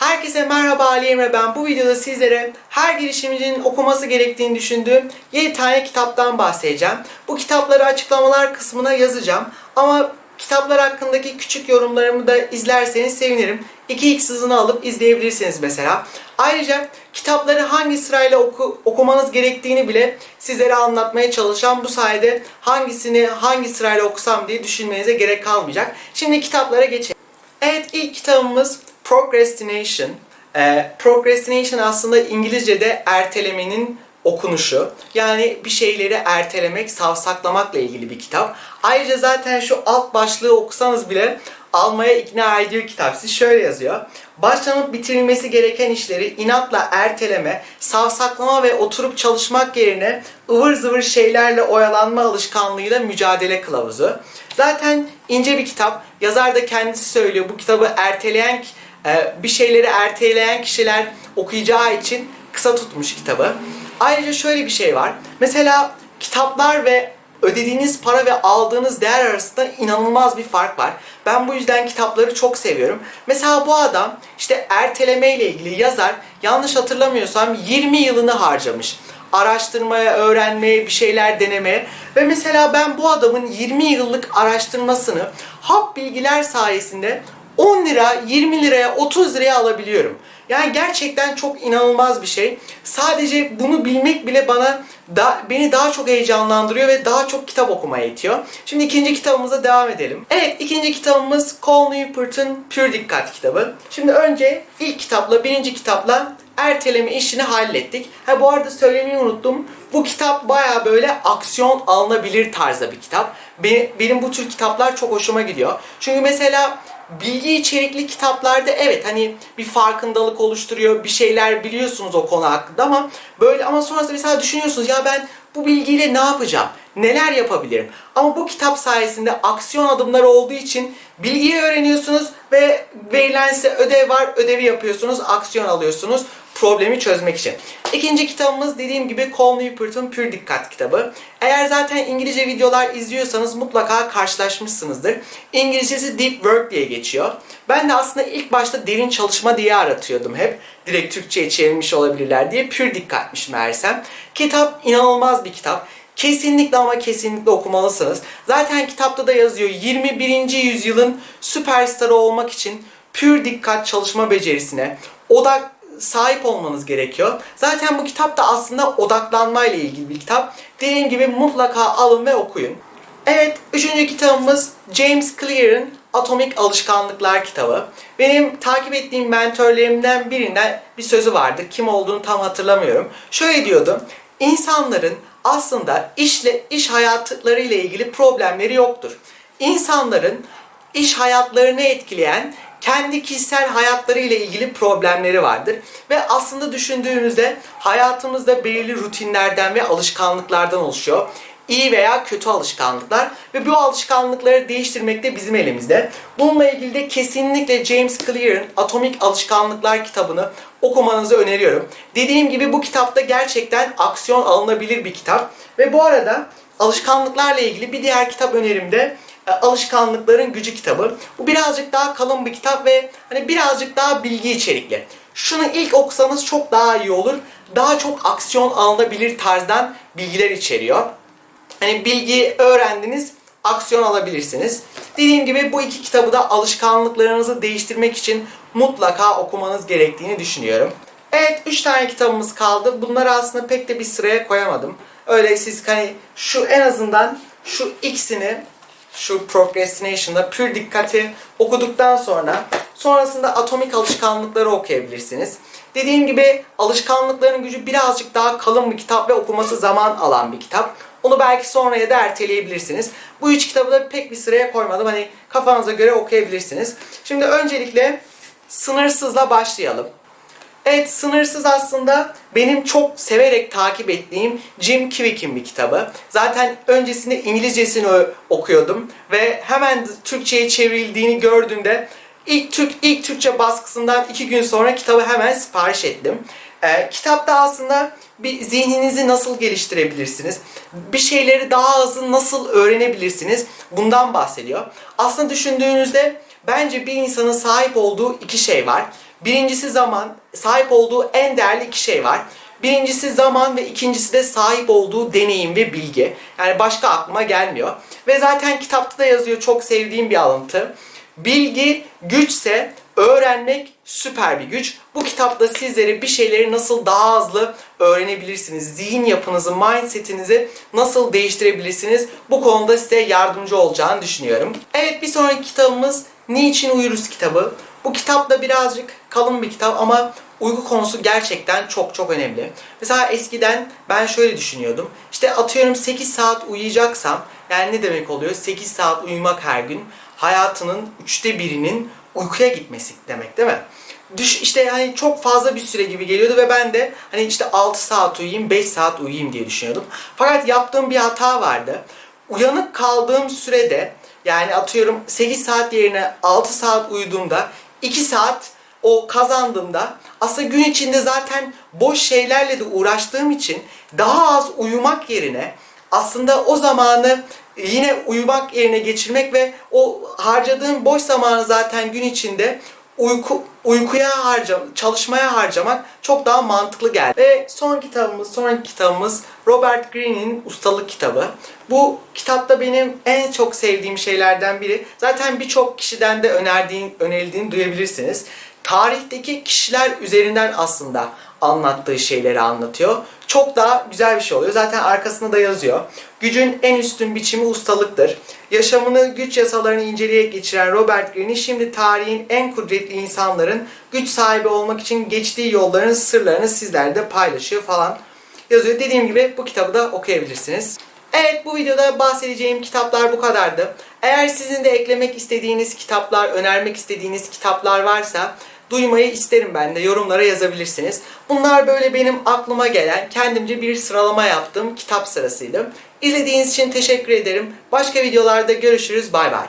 Herkese merhaba Ali Emre ben. Bu videoda sizlere her girişimcinin okuması gerektiğini düşündüğüm 7 tane kitaptan bahsedeceğim. Bu kitapları açıklamalar kısmına yazacağım. Ama kitaplar hakkındaki küçük yorumlarımı da izlerseniz sevinirim. 2x hızını alıp izleyebilirsiniz mesela. Ayrıca kitapları hangi sırayla oku, okumanız gerektiğini bile sizlere anlatmaya çalışacağım. Bu sayede hangisini hangi sırayla okusam diye düşünmenize gerek kalmayacak. Şimdi kitaplara geçelim. Evet ilk kitabımız Procrastination. Ee, procrastination aslında İngilizce'de ertelemenin okunuşu. Yani bir şeyleri ertelemek, savsaklamakla ilgili bir kitap. Ayrıca zaten şu alt başlığı okusanız bile almaya ikna ediyor kitap. Siz şöyle yazıyor. Başlanıp bitirilmesi gereken işleri inatla erteleme, savsaklama ve oturup çalışmak yerine ıvır zıvır şeylerle oyalanma alışkanlığıyla mücadele kılavuzu. Zaten ince bir kitap. Yazar da kendisi söylüyor. Bu kitabı erteleyen e, bir şeyleri erteleyen kişiler okuyacağı için kısa tutmuş kitabı. Ayrıca şöyle bir şey var. Mesela kitaplar ve ödediğiniz para ve aldığınız değer arasında inanılmaz bir fark var. Ben bu yüzden kitapları çok seviyorum. Mesela bu adam işte erteleme ile ilgili yazar yanlış hatırlamıyorsam 20 yılını harcamış. Araştırmaya, öğrenmeye, bir şeyler denemeye ve mesela ben bu adamın 20 yıllık araştırmasını hap bilgiler sayesinde 10 lira, 20 liraya, 30 liraya alabiliyorum. Yani gerçekten çok inanılmaz bir şey. Sadece bunu bilmek bile bana da, beni daha çok heyecanlandırıyor ve daha çok kitap okumaya itiyor. Şimdi ikinci kitabımıza devam edelim. Evet ikinci kitabımız Cole Newport'un Pür Dikkat kitabı. Şimdi önce ilk kitapla, birinci kitapla erteleme işini hallettik. Ha bu arada söylemeyi unuttum. Bu kitap baya böyle aksiyon alınabilir tarzda bir kitap. Benim, benim bu tür kitaplar çok hoşuma gidiyor. Çünkü mesela bilgi içerikli kitaplarda evet hani bir farkındalık oluşturuyor, bir şeyler biliyorsunuz o konu hakkında ama böyle ama sonrasında mesela düşünüyorsunuz ya ben bu bilgiyle ne yapacağım? Neler yapabilirim? Ama bu kitap sayesinde aksiyon adımları olduğu için bilgiyi öğreniyorsunuz ve verilen size ödev var, ödevi yapıyorsunuz, aksiyon alıyorsunuz problemi çözmek için. İkinci kitabımız dediğim gibi Cole Newport'un Pür Dikkat kitabı. Eğer zaten İngilizce videolar izliyorsanız mutlaka karşılaşmışsınızdır. İngilizcesi Deep Work diye geçiyor. Ben de aslında ilk başta derin çalışma diye aratıyordum hep. Direkt Türkçe'ye çevirmiş olabilirler diye Pür Dikkatmiş meğersem. Kitap inanılmaz bir kitap. Kesinlikle ama kesinlikle okumalısınız. Zaten kitapta da yazıyor 21. yüzyılın süperstarı olmak için pür dikkat çalışma becerisine, odak sahip olmanız gerekiyor. Zaten bu kitap da aslında odaklanma ile ilgili bir kitap. Dediğim gibi mutlaka alın ve okuyun. Evet, üçüncü kitabımız James Clear'ın Atomik Alışkanlıklar kitabı. Benim takip ettiğim mentörlerimden birinden bir sözü vardı. Kim olduğunu tam hatırlamıyorum. Şöyle diyordu. İnsanların aslında işle iş hayatları ile ilgili problemleri yoktur. İnsanların iş hayatlarını etkileyen kendi kişisel hayatları ile ilgili problemleri vardır. Ve aslında düşündüğünüzde hayatımızda belirli rutinlerden ve alışkanlıklardan oluşuyor. İyi veya kötü alışkanlıklar ve bu alışkanlıkları değiştirmek de bizim elimizde. Bununla ilgili de kesinlikle James Clear'ın Atomik Alışkanlıklar kitabını okumanızı öneriyorum. Dediğim gibi bu kitapta gerçekten aksiyon alınabilir bir kitap. Ve bu arada alışkanlıklarla ilgili bir diğer kitap önerimde Alışkanlıkların Gücü kitabı. Bu birazcık daha kalın bir kitap ve hani birazcık daha bilgi içerikli. Şunu ilk okusanız çok daha iyi olur. Daha çok aksiyon alınabilir tarzdan bilgiler içeriyor. Hani bilgi öğrendiniz, aksiyon alabilirsiniz. Dediğim gibi bu iki kitabı da alışkanlıklarınızı değiştirmek için mutlaka okumanız gerektiğini düşünüyorum. Evet, üç tane kitabımız kaldı. Bunları aslında pek de bir sıraya koyamadım. Öyle siz hani şu en azından şu ikisini şu Procrastination'da pür dikkati okuduktan sonra sonrasında atomik alışkanlıkları okuyabilirsiniz. Dediğim gibi alışkanlıkların gücü birazcık daha kalın bir kitap ve okuması zaman alan bir kitap. Onu belki sonraya da erteleyebilirsiniz. Bu üç kitabı da pek bir sıraya koymadım. Hani kafanıza göre okuyabilirsiniz. Şimdi öncelikle sınırsızla başlayalım. Evet Sınırsız aslında benim çok severek takip ettiğim Jim Kwick'in bir kitabı. Zaten öncesinde İngilizcesini okuyordum ve hemen Türkçe'ye çevrildiğini gördüğümde ilk Türk ilk Türkçe baskısından iki gün sonra kitabı hemen sipariş ettim. Ee, kitapta aslında bir zihninizi nasıl geliştirebilirsiniz? Bir şeyleri daha hızlı nasıl öğrenebilirsiniz? Bundan bahsediyor. Aslında düşündüğünüzde bence bir insanın sahip olduğu iki şey var. Birincisi zaman, sahip olduğu en değerli iki şey var. Birincisi zaman ve ikincisi de sahip olduğu deneyim ve bilgi. Yani başka aklıma gelmiyor. Ve zaten kitapta da yazıyor çok sevdiğim bir alıntı. Bilgi güçse öğrenmek süper bir güç. Bu kitapta sizlere bir şeyleri nasıl daha hızlı öğrenebilirsiniz. Zihin yapınızı, mindsetinizi nasıl değiştirebilirsiniz. Bu konuda size yardımcı olacağını düşünüyorum. Evet bir sonraki kitabımız Niçin Uyuruz kitabı. Bu kitap da birazcık kalın bir kitap ama uyku konusu gerçekten çok çok önemli. Mesela eskiden ben şöyle düşünüyordum. İşte atıyorum 8 saat uyuyacaksam yani ne demek oluyor? 8 saat uyumak her gün hayatının üçte birinin uykuya gitmesi demek değil mi? Düş işte hani çok fazla bir süre gibi geliyordu ve ben de hani işte 6 saat uyuyayım, 5 saat uyuyayım diye düşünüyordum. Fakat yaptığım bir hata vardı. Uyanık kaldığım sürede yani atıyorum 8 saat yerine 6 saat uyuduğumda 2 saat o kazandığımda aslında gün içinde zaten boş şeylerle de uğraştığım için daha az uyumak yerine aslında o zamanı yine uyumak yerine geçirmek ve o harcadığım boş zamanı zaten gün içinde uyku uykuya harcam çalışmaya harcamak çok daha mantıklı geldi. Ve son kitabımız, sonraki kitabımız Robert Greene'in Ustalık kitabı. Bu kitapta benim en çok sevdiğim şeylerden biri. Zaten birçok kişiden de önerdiğin, önerildiğini duyabilirsiniz. Tarihteki kişiler üzerinden aslında anlattığı şeyleri anlatıyor. Çok daha güzel bir şey oluyor. Zaten arkasında da yazıyor. Gücün en üstün biçimi ustalıktır. Yaşamını güç yasalarını inceleyerek geçiren Robert Greene şimdi tarihin en kudretli insanların güç sahibi olmak için geçtiği yolların sırlarını sizlerle paylaşıyor falan yazıyor. Dediğim gibi bu kitabı da okuyabilirsiniz. Evet bu videoda bahsedeceğim kitaplar bu kadardı. Eğer sizin de eklemek istediğiniz kitaplar, önermek istediğiniz kitaplar varsa duymayı isterim ben de. Yorumlara yazabilirsiniz. Bunlar böyle benim aklıma gelen, kendimce bir sıralama yaptığım kitap sırasıydı. İzlediğiniz için teşekkür ederim. Başka videolarda görüşürüz. Bay bay.